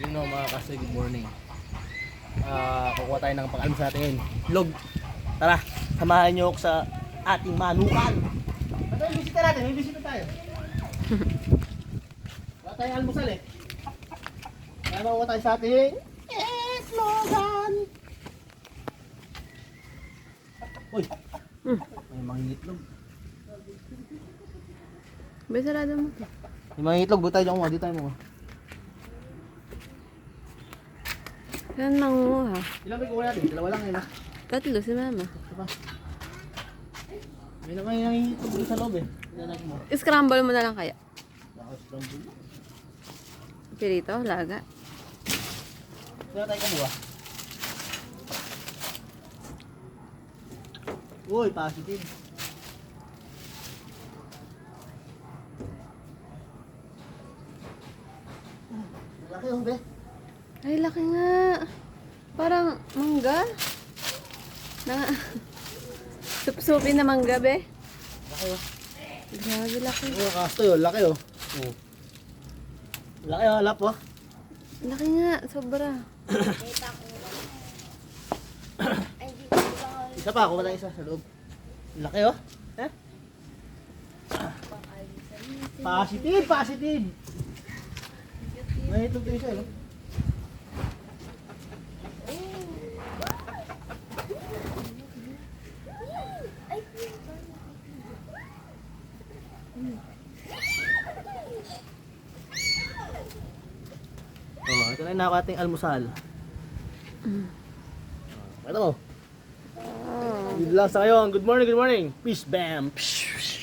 Yun no, mga kasi good morning. Ah, kukuha tayo ng pang-alm sa atin. Log. Tara, samahan niyo ako sa ating manukan. Ito yung bisita natin, may bisita tayo. Wala tayong almusal eh. Kaya makuha tayo sa ating Slogan! Uy! May mga itlog. Bay, sarado mo. May mga itlog, buta tayo mo, di tayo mo. Saan nanguha? Ilan may kuha natin? Dalawa lang yun ah. Tatlo si mama. Diba? May naman yung dun sa loob eh. Ilan natin mo? Scramble mo na lang kaya. Lakas lang dun. Pirito, laga. Kaya tayo kumuha. Uy, positive. Laki yung be. Ay, laki nga. Parang mangga. Na Sup-supin na mangga, be. Laki oh. Grabe, laki. Oh, kasto yun. Laki oh. Oh. Laki oh, lap oh. Laki nga, sobra. Isa pa, kuha tayo isa sa loob. Laki oh. Eh? Positive, positive. May tayo isa, no? Ito na yung nakuha ating almusal. Oh, ito mo. Dito lang sa ngayon. Good morning, good morning. Peace, bam. Psh, psh.